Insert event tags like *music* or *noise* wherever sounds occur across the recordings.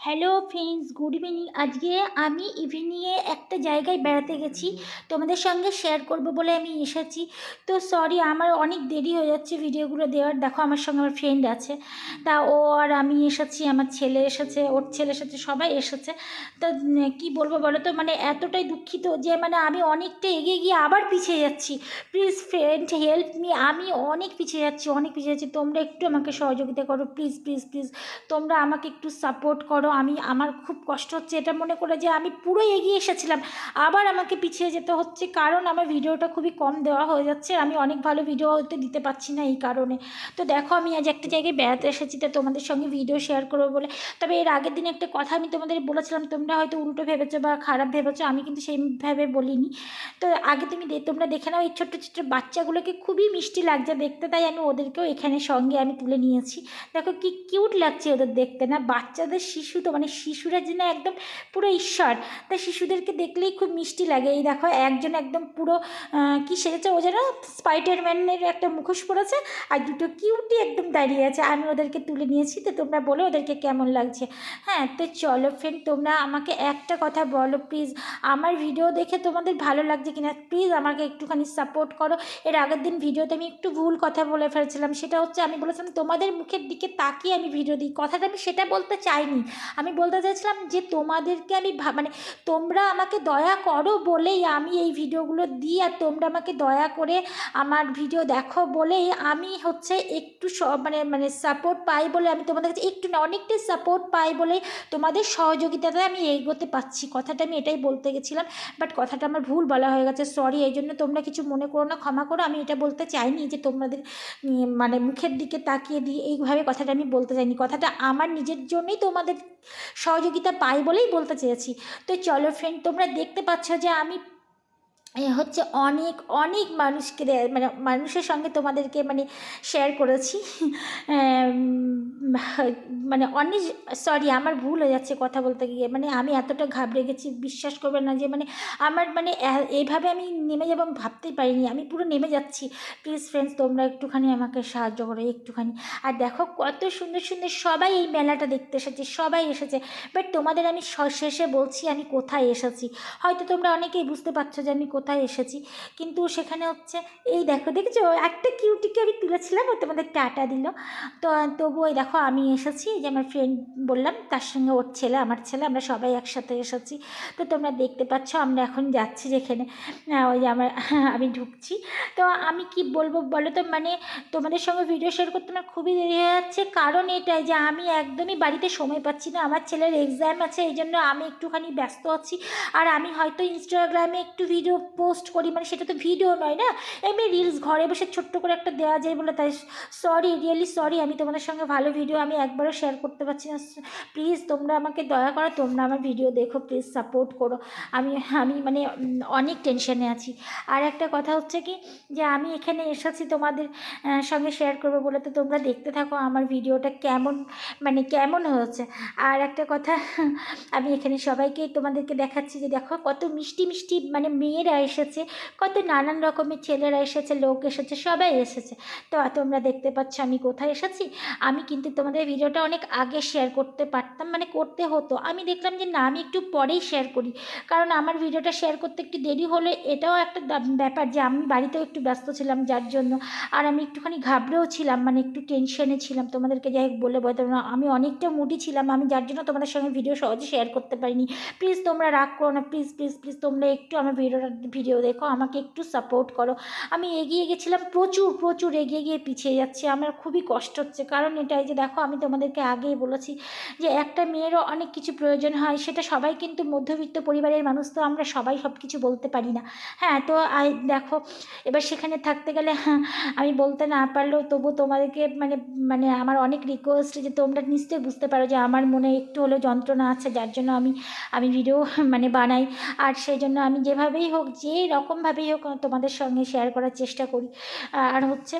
Hello friends good evening আজকে আমি ইভিনিংয়ে একটা জায়গায় বেড়াতে গেছি। তোমাদের সঙ্গে শেয়ার করব বলে আমি এসেছি। তো সরি আমার অনেক দেরি হয়ে যাচ্ছে ভিডিওগুলো দেওয়ার। দেখো, আমার সঙ্গে আমার ফ্রেন্ড আছে। তা ও আর আমি এসেছি, আমার ছেলে এসেছে, ওর ছেলে এসেছে, সবাই এসেছে। তো কি বলব বলো তো মানে এতটাই দুঃখিত যে মানে আমি অনেকটা এগিয়ে গিয়ে আবার পিছিয়ে যাচ্ছি। প্লিজ ফ্রেন্ড হেল্প মি আমি অনেক পিছিয়ে যাচ্ছি, অনেক পিছিয়ে যাচ্ছি। তোমরা একটু আমাকে সহযোগিতা করো প্লিজ প্লিজ প্লিজ তোমরা আমাকে একটু সাপোর্ট করো। আমি, আমার খুব কষ্ট হচ্ছে, এটা মনে করে যে আমি পুরো এগিয়ে এসেছিলাম। আবার আমাকে পিছিয়ে যেতে হচ্ছে, কারণ আমার ভিডিওটা খুবই কম দেওয়া হয়ে যাচ্ছে, আমি অনেক ভালো ভিডিও হয়তো দিতে পারছি না এই কারণে। তো দেখো, আমি আজ একটা জায়গায় বেড়াতে এসেছি, তো তোমাদের সঙ্গে ভিডিও শেয়ার করব বলে। তবে এর আগের দিন একটা কথা আমি তোমাদের বলেছিলাম, তোমরা হয়তো উল্টো ভেবেছো বা খারাপ ভেবেছো, আমি কিন্তু সেইভাবে বলিনি। তো আগে তুমি তোমরা দেখে নাও, এই ছোট্ট ছোট্ট বাচ্চাগুলোকে খুবই মিষ্টি লাগছে দেখতে, তাই আমি ওদেরকেও এখানে সঙ্গে আমি তুলে নিয়েছি। দেখো কি কিউট লাগছে ওদের দেখতে, না? বাচ্চাদের শিশু তো মানে শিশুরা যেন একদম পুরো ঈশ্বর। তাই শিশুদেরকে দেখলেই খুব মিষ্টি লাগে। এই দেখো, একজন একদম পুরো কি সেরেছে ও যেন? স্পাইডারম্যানের একটা মুখোশ পড়েছে আর দুটো কিউটি একদম দাঁড়িয়ে আছে। আমি ওদেরকে তুলে নিয়েছি, তো তোমরা বলো ওদেরকে কেমন লাগছে। হ্যাঁ তো চলো ফ্রেন্ড তোমরা আমাকে একটা কথা বলো প্লিজ আমার ভিডিও দেখে তোমাদের ভালো লাগছে কিনা? প্লিজ আমাকে একটুখানি সাপোর্ট করো। এর আগের দিন ভিডিওতে আমি একটু ভুল কথা বলে ফেলেছিলাম। সেটা হচ্ছে, আমি বলেছিলাম, তোমাদের মুখের দিকে তাকিয়ে আমি ভিডিও দিই। কথাটা আমি সেটা বলতে চাইনি। আমি বলতে চাইছিলাম যে তোমাদেরকে আমি মানে তোমরা আমাকে দয়া করো বলেই আমি এই ভিডিওগুলো দিই আর তোমরা আমাকে দয়া করে আমার ভিডিও দেখো বলেই আমি হচ্ছে একটু মানে মানে সাপোর্ট পাই বলে আমি তোমাদের কাছে একটু না অনেকটাই সাপোর্ট পাই বলে তোমাদের সহযোগিতাতে আমি এগোতে পাচ্ছি কথাটা আমি এটাই বলতে গেছিলাম বাট কথাটা আমার ভুল বলা হয়ে গেছে সরি এই জন্য তোমরা কিছু মনে করো না, ক্ষমা করো, আমি এটা বলতে চাইনি যে তোমাদের মানে মুখের দিকে তাকিয়ে দিয়ে এইভাবে কথাটা আমি বলতে চাইনি। কথাটা আমার নিজের জন্যই তোমাদের সহযোগিতা পাই বলেই বলতে চেয়েছি। তো চলো ফ্রেন্ড তোমরা দেখতে পাচ্ছ যে আমি হচ্ছে অনেক অনেক মানুষকে মানে মানুষের সঙ্গে তোমাদেরকে মানে শেয়ার করেছি। *laughs* মানে অনেক সরি আমার ভুল হয়ে যাচ্ছে কথা বলতে গিয়ে। মানে আমি এতটা ঘাবড়ে গেছি, বিশ্বাস করবে না যে মানে আমার মানে এইভাবে আমি নেমে যাব আমি ভাবতেই পারিনি। আমি পুরো নেমে যাচ্ছি। প্লিজ ফ্রেন্ডস তোমরা একটুখানি আমাকে সাহায্য করো, একটুখানি। আর দেখো কত সুন্দর সুন্দর সবাই এই মেলাটা দেখতে এসেছে, সবাই এসেছে। বাট তোমাদের আমি শেষে বলছি আমি কোথায় এসেছি। হয়তো তোমরা অনেকেই বুঝতে পারছ যে আমি কোথায় এসেছি। কিন্তু সেখানে হচ্ছে, এই দেখো, দেখেছ? একটা কিউটিকে আমি তুলেছিলাম ও তোমাদের টাটা দিল। তো তবু ওই দেখো, আমি এসেছি যে আমার ফ্রেন্ড বললাম, তার সঙ্গে ওর ছেলে, আমার ছেলে, আমরা সবাই একসাথে এসেছি। তো তোমরা দেখতে পাচ্ছ, আমরা এখন যাচ্ছি যেখানে ওই যে আমার, আমি ঢুকছি। তো আমি কি বলব বলো তো মানে তোমাদের সঙ্গে ভিডিও শেয়ার করতে আমার খুবই দেরি হয়ে যাচ্ছে। কারণ এটাই যে, আমি একদমই বাড়িতে সময় পাচ্ছি না। আমার ছেলের এক্সাম আছে, এই জন্য আমি একটুখানি ব্যস্ত আছি। আর আমি হয়তো ইনস্টাগ্রামে একটু ভিডিও পোস্ট করি মানে সেটা তো ভিডিও নয় না? এমনি রিলস ঘরে বসে ছোট্ট করে একটা দেওয়া যায় বলে তাই সরি রিয়েলি সরি আমি তোমাদের সঙ্গে ভালো ভিডিও আমি একবারও শেয়ার করতে পারছি না। প্লিজ তোমরা আমাকে দয়া করো, তোমরা আমার ভিডিও দেখো প্লিজ সাপোর্ট করো। আমি আমি মানে অনেক টেনশনে আছি। আর একটা কথা হচ্ছে কি, যে আমি এখানে এসেছি তোমাদের সঙ্গে শেয়ার করব বলে, তো তোমরা দেখতে থাকো আমার ভিডিওটা কেমন মানে কেমন হয়েছে। আর একটা কথা, আমি এখানে সবাইকে তোমাদেরকে দেখাচ্ছি যে দেখো, কত মিষ্টি মিষ্টি মানে মেয়েরা এসেছে, কত নানান রকমের ছেলেরা এসেছে, লোক এসেছে, সবাই এসেছে। তো তোমরা দেখতে পাচ্ছ আমি কোথায় এসেছি। আমি কিন্তু তোমাদের ভিডিওটা অনেক আগে শেয়ার করতে পারতাম মানে করতে হতো। আমি দেখলাম যে না, আমি একটু পরেই শেয়ার করি। কারণ আমার ভিডিওটা শেয়ার করতে একটু দেরি হলে এটাও একটা ব্যাপার যে আমি বাড়িতেও একটু ব্যস্ত ছিলাম যার জন্য। আর আমি একটুখানি ঘাবড়েও ছিলাম মানে একটু টেনশনে ছিলাম। তোমাদেরকে যাই বলে বলতে না, আমি অনেকটা মুডি ছিলাম। আমি যার জন্য তোমাদের সঙ্গে ভিডিও সহজে শেয়ার করতে পারিনি। প্লিজ তোমরা রাগ করো না প্লিজ প্লিজ প্লিজ তোমরা একটু আমার ভিডিওটা ভিডিও দেখো, আমাকে একটু সাপোর্ট করো। আমি এগিয়ে গেছিলাম, প্রচুর প্রচুর এগিয়ে গিয়ে পিছিয়ে যাচ্ছি। আমার খুবই কষ্ট হচ্ছে, কারণ এটাই যে দেখো, আমি তোমাদেরকে আগেই বলেছি যে একটা মেয়েরও অনেক কিছু প্রয়োজন হয়, সেটা সবাই কিন্তু মধ্যবিত্ত পরিবারের মানুষ, তো আমরা সবাই সব কিছু বলতে পারি না। হ্যাঁ তো দেখো, এবার সেখানে থাকতে গেলে হ্যাঁ আমি বলতে না পারলেও তবু তোমাদেরকে মানে মানে আমার অনেক রিকোয়েস্ট যে তোমরা নিশ্চয়ই বুঝতে পারো যে আমার মনে একটু হলেও যন্ত্রণা আছে, যার জন্য আমি আমি ভিডিও মানে বানাই। আর সেই জন্য আমি যেভাবেই হোক যে রকমভাবেই হোক তোমাদের সঙ্গে শেয়ার করার চেষ্টা করি। আর হচ্ছে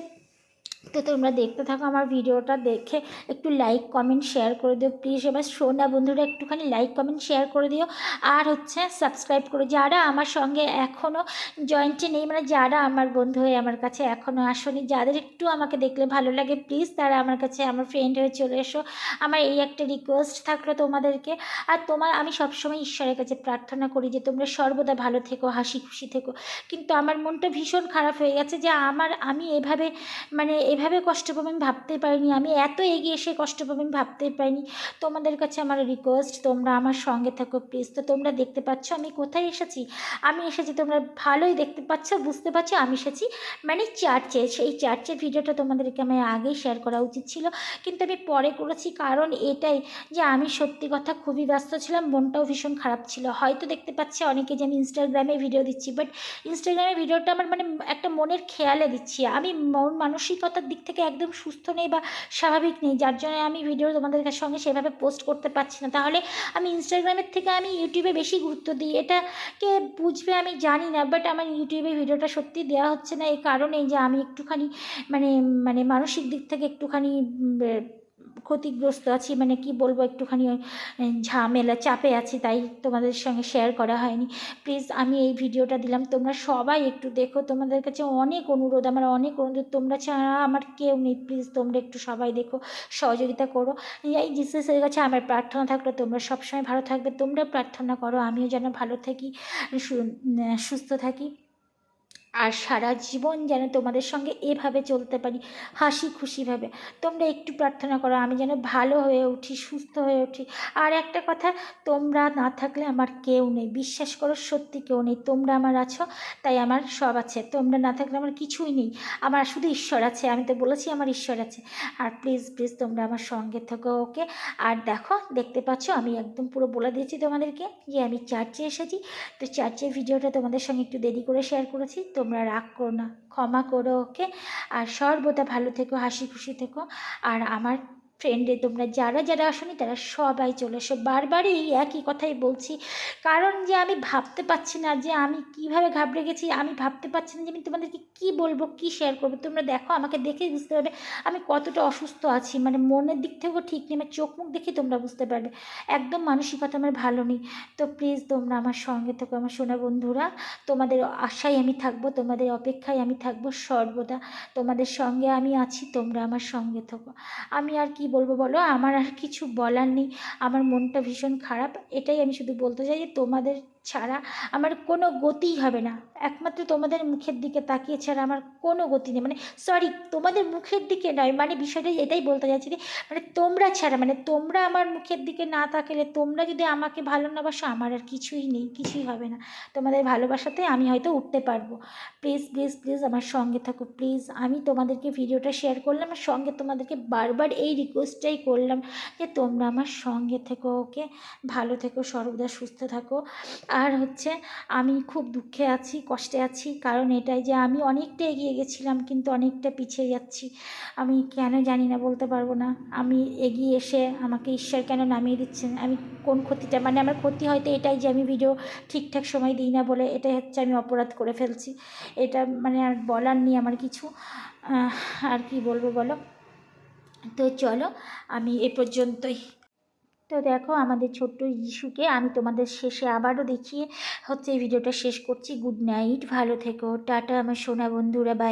তো তোমরা দেখতে থাকো আমার ভিডিওটা, দেখে একটু লাইক কমেন্ট শেয়ার করে দিও। প্লিজ এবার শোনা বন্ধুরা একটুখানি লাইক কমেন্ট শেয়ার করে দিও। আর হচ্ছে সাবস্ক্রাইব করো যারা আমার সঙ্গে এখনও জয়েন্টে নেই মানে যারা আমার বন্ধু হয়ে আমার কাছে এখনও আসনি, যাদের একটু আমাকে দেখলে ভালো লাগে প্লিজ তারা আমার কাছে, আমার ফ্রেন্ড হয়ে চলে এসো। আমার এই একটা রিকোয়েস্ট থাকল তোমাদেরকে। আর তোমার, আমি সবসময় ঈশ্বরের কাছে প্রার্থনা করি যে তোমরা সর্বদা ভালো থেকো, হাসি খুশি থেকো। কিন্তু আমার মনটা ভীষণ খারাপ হয়ে গেছে যে আমার, আমি এভাবে মানে এভাবে কষ্ট পাবো, আমি ভাবতেই পারিনি, আমি এত এগিয়ে এসে কষ্ট পাবো, আমি ভাবতেই পারিনি। তোমাদের কাছে আমার রিকোয়েস্ট তোমরা আমার সঙ্গে থাকো প্লিজ তো তোমরা দেখতে পাচ্ছ, আমি কোথায় এসেছি? আমি এসেছি, তোমরা ভালোই দেখতে পাচ্ছ, বুঝতে পারছ, আমি এসেছি মানে চার্চে সেই চার্চের ভিডিওটা তোমাদেরকে আমি আগেই শেয়ার করা উচিত ছিল। কিন্তু আমি পরে করেছি, কারণ এটাই যে আমি সত্যি কথা খুবই ব্যস্ত ছিলাম, মনটাও ভীষণ খারাপ ছিল। হয়তো দেখতে পাচ্ছে অনেকে যে আমি ইনস্টাগ্রামে ভিডিও দিচ্ছি বাট ইনস্টাগ্রামে ভিডিওটা আমার মানে একটা মনের খেয়ালে দিচ্ছি। আমি মন মানসিকতার দিক থেকে একদম সুস্থ নেই বা স্বাভাবিক নেই, যার জন্য আমি ভিডিও তোমাদের সঙ্গে সেভাবে পোস্ট করতে পারছি না। তাহলে আমি ইনস্টাগ্রামের থেকে আমি ইউটিউবে বেশি গুরুত্ব দিই। এটাকে বুঝবে আমি জানি না বাট আমার ইউটিউবে ভিডিওটা সত্যি দেওয়া হচ্ছে না। এই কারণেই যে আমি একটুখানি মানে মানে মানসিক দিক থেকে একটুখানি ক্ষতিগ্রস্ত আছি মানে কি বলব, একটুখানি ঝামেলা, চাপে আছি, তাই তোমাদের সঙ্গে শেয়ার করা হয়নি। প্লিজ আমি এই ভিডিওটা দিলাম, তোমরা সবাই একটু দেখো, তোমাদের কাছে অনেক অনুরোধ, আমার অনেক অনুরোধ, তোমরা ছাড়া আমার কেউ নেই প্লিজ তোমরা একটু সবাই দেখো, সহযোগিতা করো। এই জিসাসের কাছে আমার প্রার্থনা থাকল, তোমরা সবসময় ভালো থাকবে, তোমরা প্রার্থনা করো, আমিও যেন ভালো থাকি সুস্থ থাকি। আর সারা জীবন যেন তোমাদের সঙ্গে এভাবে চলতে পারি, হাসি খুশিভাবে তোমরা একটু প্রার্থনা করো, আমি যেন ভালো হয়ে উঠি, সুস্থ হয়ে উঠি। আর একটা কথা, তোমরা না থাকলে আমার কেউ নেই। বিশ্বাস করো, সত্যি কেউ নেই। তোমরা আমার আছো, তাই আমার সব আছে। তোমরা না থাকলে আমার কিছুই নেই। আমার শুধু ঈশ্বর আছে, আমি তো বলেছি আমার ঈশ্বর আছে। আর প্লিজ প্লিজ তোমরা আমার সঙ্গে থাকো, ওকে? আর দেখো, দেখতে পাচ্ছ, আমি একদম পুরো বলে দিয়েছি তোমাদেরকে যে আমি চার্চে এসেছি। তো চার্চের ভিডিওটা তোমাদের সঙ্গে একটু দেরি করে শেয়ার করেছি। তোমরা রাগ করো না, ক্ষমা করো ওকে আর সর্বদা ভালো থেকো হাসি খুশি থেকো। আর আমার ফ্রেন্ডে তোমরা যারা যারা আসনি তারা সবাই চলে এসো। বারবারই এই একই কথাই বলছি। কারণ যে আমি ভাবতে পারছি না যে আমি কীভাবে ঘাবড়ে গেছি, আমি ভাবতে পারছি না যে আমি তোমাদেরকে কী বলব, কী শেয়ার করব। তোমরা দেখো, আমাকে দেখেই বুঝতে পারবে আমি কতটা অসুস্থ আছি। মানে মনের দিক থেকেও ঠিক নেই, আমার চোখ মুখ দেখে তোমরা বুঝতে পারবে। একদম মানসিকতা আমার ভালো নেই। তো প্লিজ তোমরা আমার সঙ্গে থেকো, আমার সোনা বন্ধুরা। তোমাদের আশায় আমি থাকব, তোমাদের অপেক্ষায় আমি থাকব সর্বদা। তোমাদের সঙ্গে আমি আছি, তোমরা আমার সঙ্গে থাকো। আমি আর কি বলব বলো? আমার আর কিছু বলার নেই। আমার মনটা ভীষণ খারাপ। এটাই আমি শুধু বলতে চাই যে তোমাদের ছাড়া আমার কোনো গতিই হবে না। একমাত্র তোমাদের মুখের দিকে তাকিয়ে ছাড়া আমার কোনো গতি নেই। মানে সরি তোমাদের মুখের দিকে নয় মানে বিষয়টা এটাই বলতে চাইছি যে মানে তোমরা ছাড়া মানে তোমরা আমার মুখের দিকে না তাকালে, তোমরা যদি আমাকে ভালো না বাসো, আমার আর কিছুই নেই, কিছুই হবে না। তোমাদের ভালোবাসাতে আমি হয়তো উঠতে পারব। প্লিজ প্লিজ প্লিজ আমার সঙ্গে থাকো। প্লিজ আমি তোমাদেরকে ভিডিওটা শেয়ার করলাম আর সঙ্গে তোমাদেরকে বারবার এই রিকোয়েস্টটাই করলাম যে, তোমরা আমার সঙ্গে থেকো ওকে ভালো থেকো, সর্বদা সুস্থ থাকো। আর হচ্ছে আমি খুব দুঃখে আছি, কষ্টে আছি, কারণ এটাই যে আমি অনেকটা এগিয়ে গেছিলাম, কিন্তু অনেকটা পিছিয়ে যাচ্ছি। আমি কেন জানি না, বলতে পারব না। আমি এগিয়ে এসে আমাকে ঈশ্বর কেন নামিয়ে দিচ্ছেন? আমি কোন ক্ষতিটা মানে আমার ক্ষতি হয়তো এটাই যে আমি ভিডিও ঠিকঠাক সময় দিই না বলে এটাই হচ্ছে আমি অপরাধ করে ফেলছি। এটা মানে আর বলার নেই আমার কিছু। আর কি বলব বলো? তো চলো, আমি এ পর্যন্তই। তো দেখো আমাদের ছোট্ট যিশুকে আমি তোমাদের শেষে আবারও দেখিয়ে হচ্ছে এই ভিডিওটা শেষ করছি। গুড নাইট, ভালো থেকো। টাটা আমার সোনা বন্ধুরা বাই